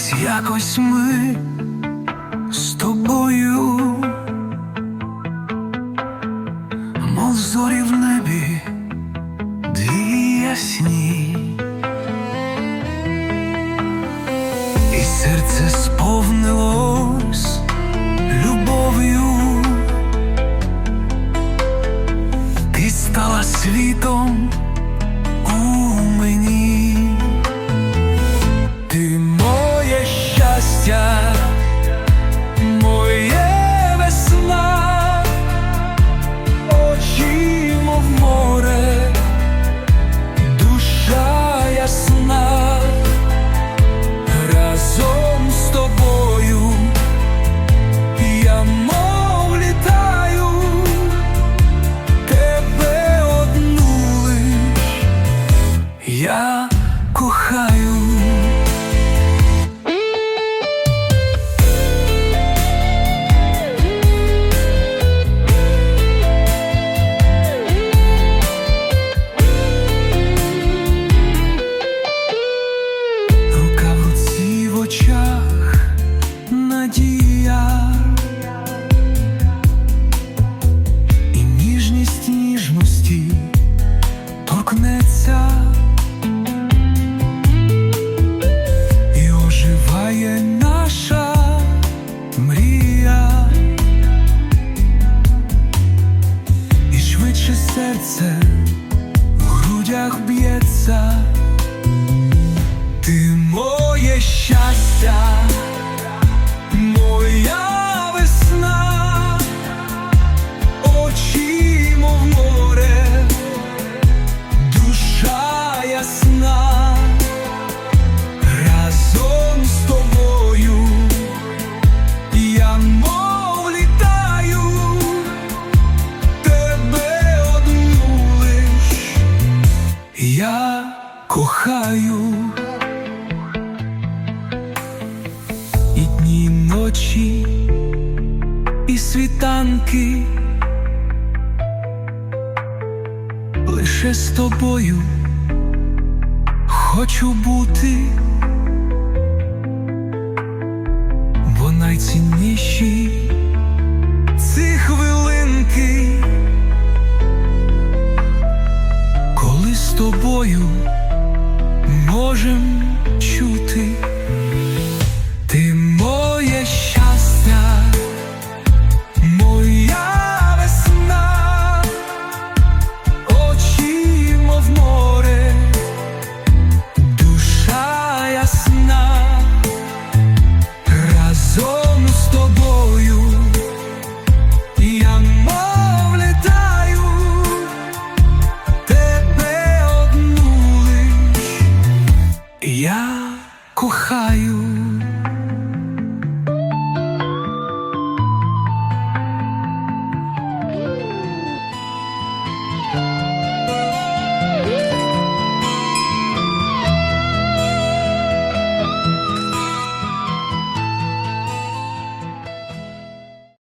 Зустрілись якось ми з тобою, мов зорі в небі, дві ясні, і серце сповнилось я кохаю. Рука в очах надія і ніжність ніжності торкнеться швидше серце в грудях б'ється. Ти моє щастя, кохаю, і дні, і ночі, і світанки лише з тобою хочу бути, бо найцінніші. Я кохаю.